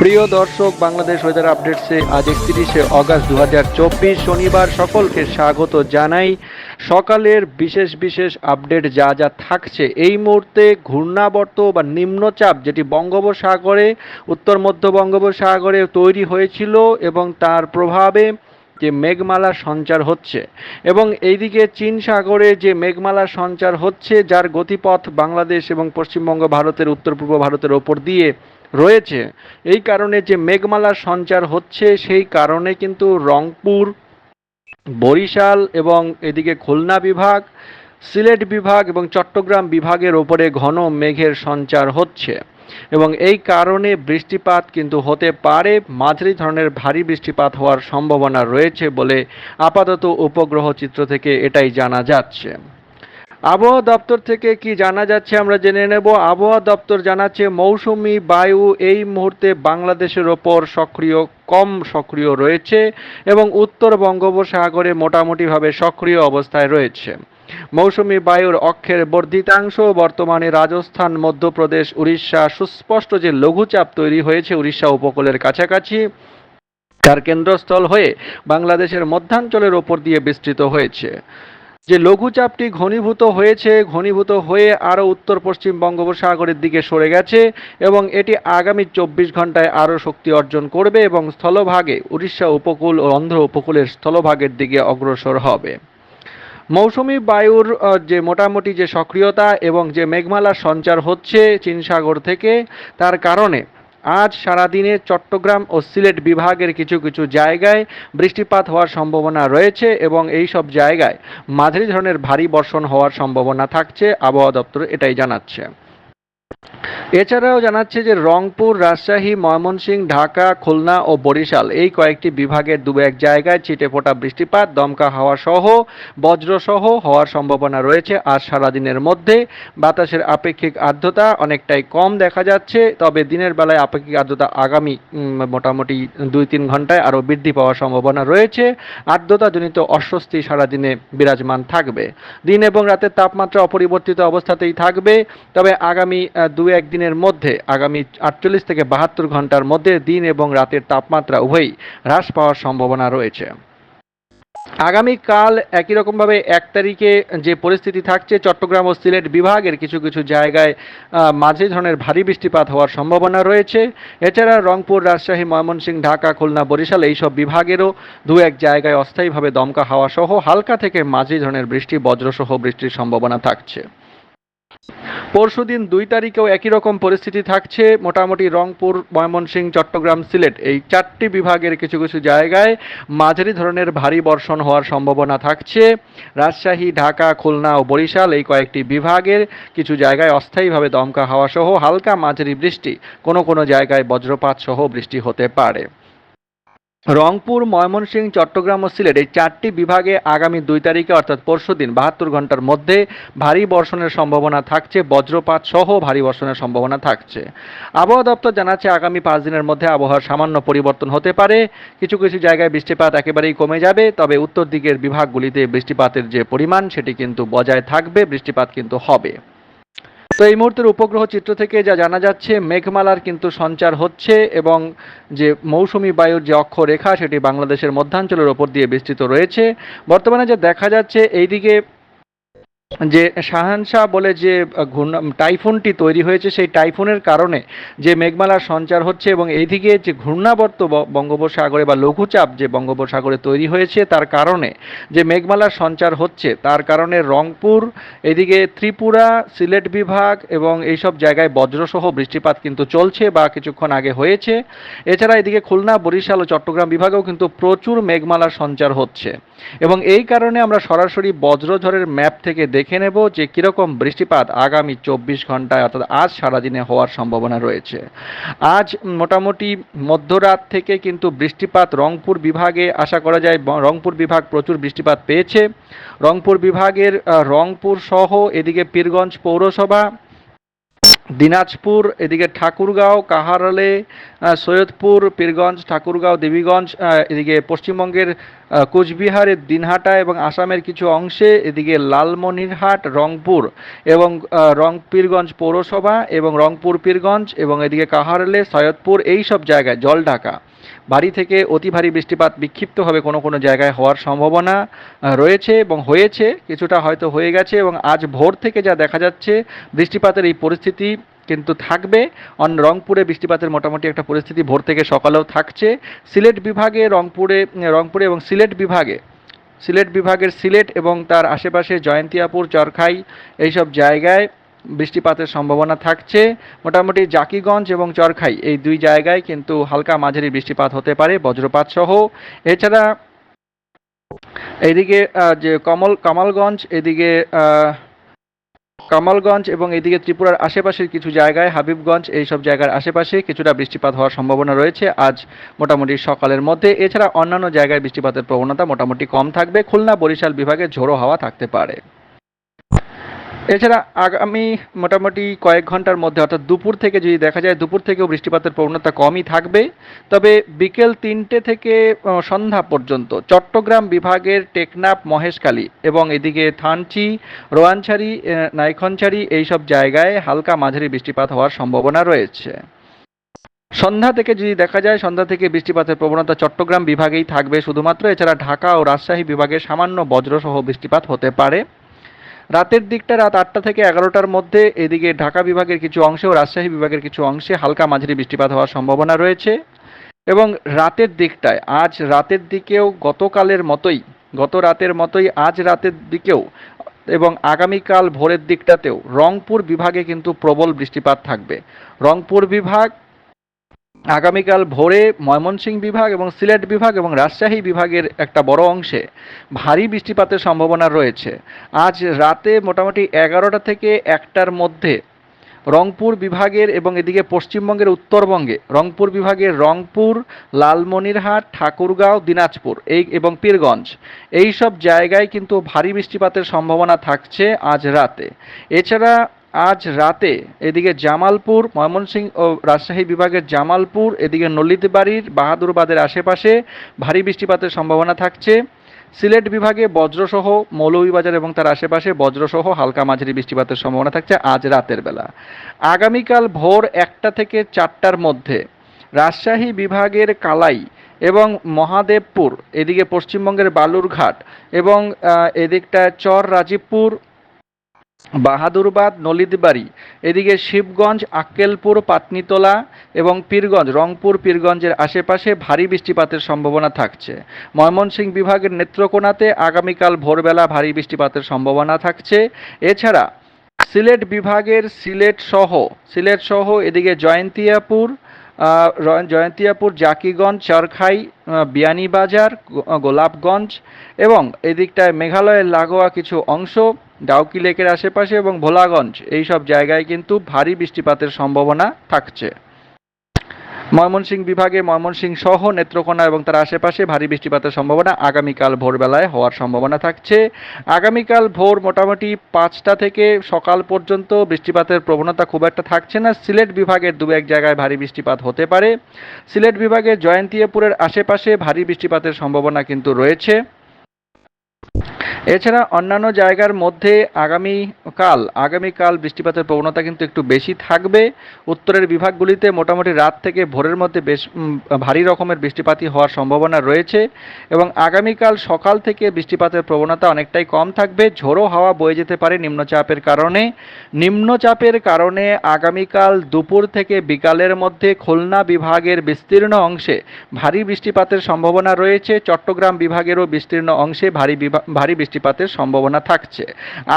প্রিয় দর্শক, বাংলাদেশ ওয়েদার আপডেটসে আজ একত্রিশে অগাস্ট দু শনিবার সকলকে স্বাগত জানাই। সকালের বিশেষ বিশেষ আপডেট যা যা থাকছে, এই মুহূর্তে ঘূর্ণাবর্ত বা নিম্নচাপ যেটি বঙ্গোপসাগরে, উত্তর মধ্য বঙ্গোপসাগরে তৈরি হয়েছিল এবং তার প্রভাবে যে মেঘমালার সঞ্চার হচ্ছে এবং এইদিকে চীন সাগরে যে মেঘমালার সঞ্চার হচ্ছে, যার গতিপথ বাংলাদেশ এবং পশ্চিমবঙ্গ, ভারতের উত্তর পূর্ব ভারতের ওপর দিয়ে রয়েছে। এই কারণে যে মেঘমালার সঞ্চার হচ্ছে, সেই কারণে কিন্তু রংপুর, বরিশাল এবং এদিকে খুলনা বিভাগ, সিলেট বিভাগ এবং চট্টগ্রাম বিভাগের ওপরে ঘন মেঘের সঞ্চার হচ্ছে। এবং এই কারণে বৃষ্টিপাত কিন্তু হতে পারে, মাঝারি ধরনের ভারী বৃষ্টিপাত হওয়ার সম্ভাবনা রয়েছে বলে আপাতত উপগ্রহ চিত্র থেকে এটাই জানা যাচ্ছে। আবহাওয়া দপ্তর থেকে কি জানা যাচ্ছে আমরা জেনে নেব। আবহাওয়া দপ্তর জানাচ্ছে মৌসুমি বায়ু এই মুহূর্তে বাংলাদেশের ওপর সক্রিয়, কম সক্রিয় রয়েছে এবং উত্তর বঙ্গোপসাগরে মোটামুটিভাবে সক্রিয় অবস্থায় রয়েছে। মৌসুমি বায়ুর অক্ষের বর্ধিতাংশ বর্তমানে রাজস্থান, মধ্যপ্রদেশ, উড়িষ্যা, সুস্পষ্ট যে লঘুচাপ তৈরি হয়েছে উড়িষ্যা উপকূলের কাছাকাছি, তার কেন্দ্রস্থল হয়ে বাংলাদেশের মধ্যাঞ্চলের ওপর দিয়ে বিস্তৃত হয়েছে। যে লঘুচাপটি ঘনীভূত হয়েছে, ঘনীভূত হয়ে আরও উত্তর পশ্চিম বঙ্গোপসাগরের দিকে সরে গেছে এবং এটি আগামী চব্বিশ ঘন্টায় আরও শক্তি অর্জন করবে এবং স্থলভাগে, উড়িষ্যা উপকূল ও অন্ধ্র উপকূলের স্থলভাগের দিকে অগ্রসর হবে। মৌসুমি বায়ুর যে মোটামুটি যে সক্রিয়তা এবং যে মেঘমালার সঞ্চার হচ্ছে চীন সাগর থেকে, তার কারণে আজ সারাদিনে চট্টগ্রাম ও সিলেট বিভাগের কিছু কিছু জায়গায় বৃষ্টিপাত হওয়ার সম্ভাবনা রয়েছে এবং এই সব জায়গায় মাঝারি ধরনের ভারী বর্ষণ হওয়ার সম্ভাবনা থাকছে। আবহাওয়া দপ্তর এটাই জানাচ্ছে। এছাড়াও জানাচ্ছে যে রংপুর, রাজশাহী, ময়মনসিংহ, ঢাকা, খুলনা ও বরিশাল এই কয়েকটি বিভাগের দু এক জায়গায় ছিটে ফোটা বৃষ্টিপাত, দমকা হাওয়া সহ, বজ্রসহ হওয়ার সম্ভাবনা রয়েছে আজ সারাদিনের মধ্যে বাতাসের আপেক্ষিক আর্দ্রতা অনেকটাই কম দেখা যাচ্ছে। তবে দিনের বেলায় আপেক্ষিক আর্দ্রতা আগামী মোটামুটি দুই তিন ঘন্টায় আরও বৃদ্ধি পাওয়ার সম্ভাবনা রয়েছে। আর্দ্রতাজনিত অস্বস্তি সারাদিনে বিরাজমান থাকবে। দিন এবং রাতের তাপমাত্রা অপরিবর্তিত অবস্থাতেই থাকবে। তবে আগামী দু এক দিনের মধ্যে, আগামী আটচল্লিশ থেকে বাহাত্তর ঘণ্টার মধ্যে দিন এবং রাতের তাপমাত্রা উভয়ই হ্রাস পাওয়ার সম্ভাবনা রয়েছে। আগামীকাল একই রকমভাবে এক তারিখে যে পরিস্থিতি থাকছে, চট্টগ্রাম ও সিলেট বিভাগের কিছু কিছু জায়গায় মাঝারি ধরনের ভারী বৃষ্টিপাত হওয়ার সম্ভাবনা রয়েছে। এছাড়া রংপুর, রাজশাহী, ময়মনসিংহ, ঢাকা, খুলনা, বরিশাল এইসব বিভাগেরও দু এক জায়গায় অস্থায়ীভাবে দমকা হাওয়া সহ হালকা থেকে মাঝারি ধরনের বৃষ্টি, বজ্রসহ বৃষ্টির সম্ভাবনা থাকছে। পরশুদিন দুই তারিখেও একই রকম পরিস্থিতি থাকছে। মোটামুটি রংপুর, ময়মনসিংহ, চট্টগ্রাম, সিলেট এই চারটি বিভাগের কিছু কিছু জায়গায় মাঝারি ধরনের ভারী বর্ষণ হওয়ার সম্ভাবনা থাকছে। রাজশাহী, ঢাকা, খুলনা ও বরিশাল এই কয়েকটি বিভাগের কিছু জায়গায় অস্থায়ীভাবে দমকা হাওয়া সহ হালকা মাঝারি বৃষ্টি। কোনো কোনো জায়গায় বজ্রপাত সহ বৃষ্টি হতে পারে। রংপুর, ময়মনসিংহ, চট্টগ্রাম ও সিলেট এই চারটি বিভাগে আগামী দুই তারিখে, অর্থাৎ পরশুদিন বাহাত্তর ঘণ্টার মধ্যে ভারী বর্ষণের সম্ভাবনা থাকছে, বজ্রপাত সহ ভারী বর্ষণের সম্ভাবনা থাকছে। আবহাওয়া দপ্তর জানাচ্ছে, আগামী পাঁচ দিনের মধ্যে আবহাওয়ার সামান্য পরিবর্তন হতে পারে। কিছু কিছু জায়গায় বৃষ্টিপাত একেবারেই কমে যাবে, তবে উত্তর দিকের বিভাগগুলিতে বৃষ্টিপাতের যে পরিমাণ, সেটি কিন্তু বজায় থাকবে, বৃষ্টিপাত কিন্তু হবে। তো এই মুহূর্তের উপগ্রহ চিত্র থেকে যা জানা যাচ্ছে, মেঘমালার কিন্তু সঞ্চার হচ্ছে এবং যে মৌসুমি বায়ুর যে অক্ষরেখা সেটি বাংলাদেশের মধ্যাঞ্চলের ওপর দিয়ে বিস্তৃত রয়েছে। বর্তমানে যা দেখা যাচ্ছে, এইদিকে যে শাহানশাহ বলে যে ঘূর্ণা টাইফুনটি তৈরি হয়েছে সেই টাইফুনের কারণে যে মেঘমালার সঞ্চার হচ্ছে এবং এইদিকে যে ঘূর্ণাবর্ত বঙ্গোপসাগরে বা লঘুচাপ যে বঙ্গোপসাগরে তৈরি হয়েছে তার কারণে যে মেঘমালার সঞ্চার হচ্ছে তার কারণে রংপুর, এদিকে ত্রিপুরা, সিলেট বিভাগ এবং এইসব জায়গায় বজ্রসহ বৃষ্টিপাত কিন্তু চলছে বা কিছুক্ষণ আগে হয়েছে। এছাড়া এদিকে খুলনা, বরিশাল ও চট্টগ্রাম বিভাগেও কিন্তু প্রচুর মেঘমালার সঞ্চার হচ্ছে। এবং এই কারণে আমরা সরাসরি বজ্রঝড়ের ম্যাপ থেকে দেখে নেব যে কীরকম বৃষ্টিপাত আগামী চব্বিশ ঘন্টায় অর্থাৎ আজ সারাদিনে হওয়ার সম্ভাবনা রয়েছে। আজ মোটামুটি মধ্যরাত থেকে কিন্তু বৃষ্টিপাত রংপুর বিভাগে, আশা করা যায় রংপুর বিভাগ প্রচুর বৃষ্টিপাত পেয়েছে। রংপুর বিভাগের রংপুর সহ এদিকে পীরগঞ্জ পৌরসভা দিনাজপুর, এদিকে ঠাকুরগাঁও, কাহারালে সৈয়দপুর, পীরগঞ্জ, ঠাকুরগাঁও, দেবীগঞ্জ এদিকে পশ্চিমবঙ্গের কোচবিহারের দিনহাটা এবং আসামের কিছু অংশে, এদিকে লালমনিরহাট, রংপুর এবং রং, পীরগঞ্জ পৌরসভা এবং রংপুর পীরগঞ্জ এবং এদিকে কাহারলে, সৈয়দপুর এই সব জায়গায় জল ঢাকা ভারী থেকে অতি ভারী বৃষ্টিপাত বিক্ষিপ্তভাবে কোনো কোনো জায়গায় হওয়ার সম্ভাবনা রয়েছে এবং হয়েছে, কিছুটা হয়তো হয়ে গেছে এবং আজ ভোর থেকে যা দেখা যাচ্ছে, বৃষ্টিপাতের এই পরিস্থিতি কিন্তু থাকবে। অন রংপুরে বৃষ্টিপাতের মোটামুটি একটা পরিস্থিতি ভোর থেকে সকালেও থাকছে। সিলেট বিভাগে রংপুরে রংপুরে এবং সিলেট বিভাগে, সিলেট বিভাগের সিলেট এবং তার আশেপাশে জয়ন্তিয়াপুর, চরখাই এইসব জায়গায় বৃষ্টিপাতের সম্ভাবনা থাকছে। মোটামুটি জাকিগঞ্জ এবং চরখাই এই দুই জায়গায় কিন্তু হালকা মাঝারি বৃষ্টিপাত হতে পারে বজ্রপাত সহ। এছাড়া এইদিকে আহ, যে কমল কামালগঞ্জ এদিকে কামালগঞ্জ এবং এদিকে ত্রিপুরার আশেপাশের কিছু জায়গায় হাবিবগঞ্জ এই সব জায়গার আশেপাশে কিছুটা বৃষ্টিপাত হওয়ার সম্ভাবনা রয়েছে আজ মোটামুটি সকালের মধ্যে। এছাড়া অন্যান্য জায়গায় বৃষ্টিপাতের প্রবণতা মোটামুটি কম থাকবে। খুলনা বরিশাল বিভাগে ঝোড়ো হাওয়া থাকতে পারে। এছাড়া আগামী মোটামুটি কয়েক ঘণ্টার মধ্যে, অর্থাৎ দুপুর থেকে যদি দেখা যায়, দুপুর থেকেও বৃষ্টিপাতের প্রবণতা কমই থাকবে। তবে বিকেল তিনটে থেকে সন্ধ্যা পর্যন্ত চট্টগ্রাম বিভাগের টেকনাপ মহেশখালী এবং এদিকে থানচি, রোয়ানছাড়ি নাইখনছাড়ি এইসব জায়গায় হালকা মাঝারি বৃষ্টিপাত হওয়ার সম্ভাবনা রয়েছে। সন্ধ্যা থেকে যদি দেখা যায়, সন্ধ্যা থেকে বৃষ্টিপাতের প্রবণতা চট্টগ্রাম বিভাগেই থাকবে। শুধুমাত্র এছাড়া ঢাকা ও রাজশাহী বিভাগে সামান্য বজ্রসহ বৃষ্টিপাত হতে পারে। রাতের দিকটা রাত আটটা থেকে এগারোটার মধ্যে এদিকে ঢাকা বিভাগের কিছু অংশে ও রাজশাহী বিভাগের কিছু অংশে হালকা মাঝারি বৃষ্টিপাত হওয়ার সম্ভাবনা রয়েছে। এবং রাতের দিকটায়, আজ রাতের দিকেও গতকালের মতোই, গত রাতের মতোই আজ রাতের দিকেও এবং আগামীকাল ভোরের দিকটাতেও রংপুর বিভাগে কিন্তু প্রবল বৃষ্টিপাত থাকবে। রংপুর বিভাগ আগামীকাল ভোরে ময়মনসিংহ বিভাগ এবং সিলেট বিভাগ এবং রাজশাহী বিভাগের একটা বড় অংশে ভারী বৃষ্টিপাতের সম্ভাবনা রয়েছে। আজ রাতে মোটামুটি এগারোটা থেকে একটার মধ্যে রংপুর বিভাগের এবং এদিকে পশ্চিমবঙ্গের উত্তরবঙ্গে, রংপুর বিভাগের রংপুর, লালমনিরহাট, ঠাকুরগাঁও, দিনাজপুর এই এবং পীরগঞ্জ এই সব জায়গায় কিন্তু ভারী বৃষ্টিপাতের সম্ভাবনা থাকছে আজ রাতে। এছাড়া আজ রাতে এদিকে জামালপুর, ময়মনসিংহ ও রাজশাহী বিভাগের জামালপুর, এদিকে নলিতবাড়ির বাহাদুরবাদের আশেপাশে ভারী বৃষ্টিপাতের সম্ভাবনা থাকছে। সিলেট বিভাগে বজ্রসহ, মৌলভীবাজার এবং তার আশেপাশে বজ্রসহ হালকা মাঝারি বৃষ্টিপাতের সম্ভাবনা থাকছে আজ রাতের বেলা। আগামীকাল ভোর একটা থেকে চারটার মধ্যে রাজশাহী বিভাগের কালাই এবং মহাদেবপুর, এদিকে পশ্চিমবঙ্গের বালুরঘাট এবং এদিকটা চর রাজীবপুর বাহাদুরবাদ, নলিতবাড়ি। এদিকে শিবগঞ্জ, আক্কেলপুর, পাটনিতলা এবং পীরগঞ্জ, রংপুর, পীরগঞ্জের আশেপাশে ভারী বৃষ্টিপাতের সম্ভাবনা থাকছে। ময়মনসিংহ বিভাগের নেত্রকোনাতে আগামীকাল ভোরবেলা ভারী বৃষ্টিপাতের সম্ভাবনা থাকছে। এছাড়া সিলেট বিভাগের সিলেট সহ সিলেট সহ এদিকে জয়ন্তিয়াপুর জয়ন্তিয়াপুর, জাকিগঞ্জ, চরখাই বিয়ানীবাজার গোলাপগঞ্জ এবং এদিকটায় মেঘালয়ের লাগোয়া কিছু অংশ ডাউকি লেকের আশেপাশে এবং ভোলাগঞ্জ এই সব জায়গায় কিন্তু ভারী বৃষ্টিপাতের সম্ভাবনা থাকছে। ময়মনসিংহ বিভাগে ময়মনসিংহ সহ নেত্রকোনা এবং তার আশেপাশে ভারী বৃষ্টিপাতের সম্ভাবনা আগামীকাল ভোরবেলায় হওয়ার সম্ভাবনা থাকছে। আগামীকাল ভোর মোটামুটি পাঁচটা থেকে সকাল পর্যন্ত বৃষ্টিপাতের প্রবণতা খুব একটা থাকছে না। সিলেট বিভাগের দু এক জায়গায় ভারী বৃষ্টিপাত হতে পারে। সিলেট বিভাগের জয়ন্তিয়াপুরের আশেপাশে ভারী বৃষ্টিপাতের সম্ভাবনা কিন্তু রয়েছে। এছাড়া অন্যান্য জায়গার মধ্যে আগামীকাল আগামীকাল বৃষ্টিপাতের প্রবণতা কিন্তু একটু বেশি থাকবে। উত্তরের বিভাগগুলিতে মোটামুটি রাত থেকে ভোরের মধ্যে বেশ ভারী রকমের বৃষ্টিপাতই হওয়ার সম্ভাবনা রয়েছে এবং আগামীকাল সকাল থেকে বৃষ্টিপাতের প্রবণতা অনেকটাই কম থাকবে। ঝোড়ো হাওয়া বয়ে যেতে পারে নিম্নচাপের কারণে। নিম্নচাপের কারণে আগামীকাল দুপুর থেকে বিকালের মধ্যে খুলনা বিভাগের বিস্তীর্ণ অংশে ভারী বৃষ্টিপাতের সম্ভাবনা রয়েছে। চট্টগ্রাম বিভাগেরও বিস্তীর্ণ অংশে ভারী ভারী বৃষ্টিপাতের সম্ভাবনা থাকছে।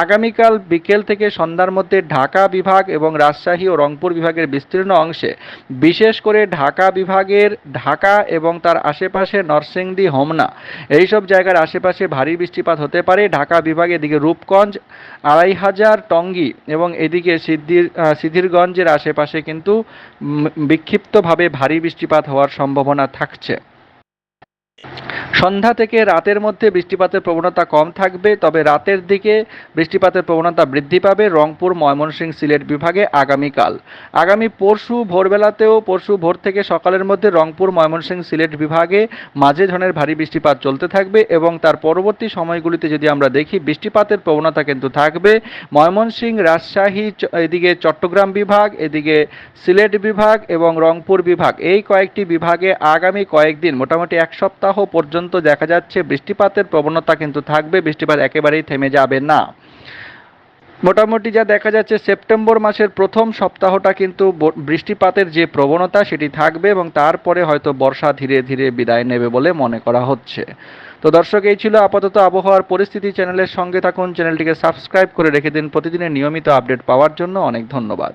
আগামীকাল বিকেল থেকে সন্ধ্যার মধ্যে ঢাকা বিভাগ এবং রাজশাহী ও রংপুর বিভাগের বিস্তীর্ণ অংশে, বিশেষ করে ঢাকা বিভাগের ঢাকা এবং তার আশেপাশে নরসিংদী, হোমনা, এইসব জায়গার আশেপাশে ভারী বৃষ্টিপাত হতে পারে। ঢাকা বিভাগে এদিকে রূপগঞ্জ আড়াই হাজার টঙ্গী এবং এদিকে সিদ্ধির সিদ্ধিরগঞ্জের আশেপাশে কিন্তু বিক্ষিপ্তভাবে ভারী বৃষ্টিপাত হওয়ার সম্ভাবনা থাকছে। সন্ধ্যা থেকে রাতের মধ্যে বৃষ্টিপাতের প্রবণতা কম থাকবে, তবে রাতের দিকে বৃষ্টিপাতের প্রবণতা বৃদ্ধি পাবে রংপুর, ময়মনসিংহ সিলেট বিভাগে আগামীকাল। আগামী পরশু ভোরবেলাতেও, পরশু ভোর থেকে সকালের মধ্যে রংপুর, ময়মনসিংহ সিলেট বিভাগে মাঝে ধরনের ভারী বৃষ্টিপাত চলতে থাকবে এবং তার পরবর্তী সময়গুলিতে যদি আমরা দেখি, বৃষ্টিপাতের প্রবণতা কিন্তু থাকবে। ময়মনসিংহ, রাজশাহী এদিকে চট্টগ্রাম বিভাগ, এদিকে সিলেট বিভাগ এবং রংপুর বিভাগ। এই কয়েকটি বিভাগে আগামী কয়েকদিন, মোটামুটি এক সপ্তাহ পর্যন্ত দেখা যাচ্ছে, বৃষ্টিপাতের প্রবণতা কিন্তু থাকবে, বৃষ্টিপাত একেবারেই থেমে যাবে না। মোটামুটি যা দেখা যাচ্ছে, সেপ্টেম্বর মাসের প্রথম সপ্তাহটা কিন্তু বৃষ্টিপাতের যে প্রবণতা সেটি থাকবে এবং তারপরে হয়তো বর্ষা ধীরে ধীরে বিদায় নেবে বলে মনে করা হচ্ছে। তো দর্শক, এই ছিল আপাতত আবহাওয়ার পরিস্থিতি। চ্যানেলের সঙ্গে থাকুন, চ্যানেলটিকে সাবস্ক্রাইব করে রেখে দিন। প্রতিদিনের নিয়মিত আপডেট পাওয়ার জন্য অনেক ধন্যবাদ।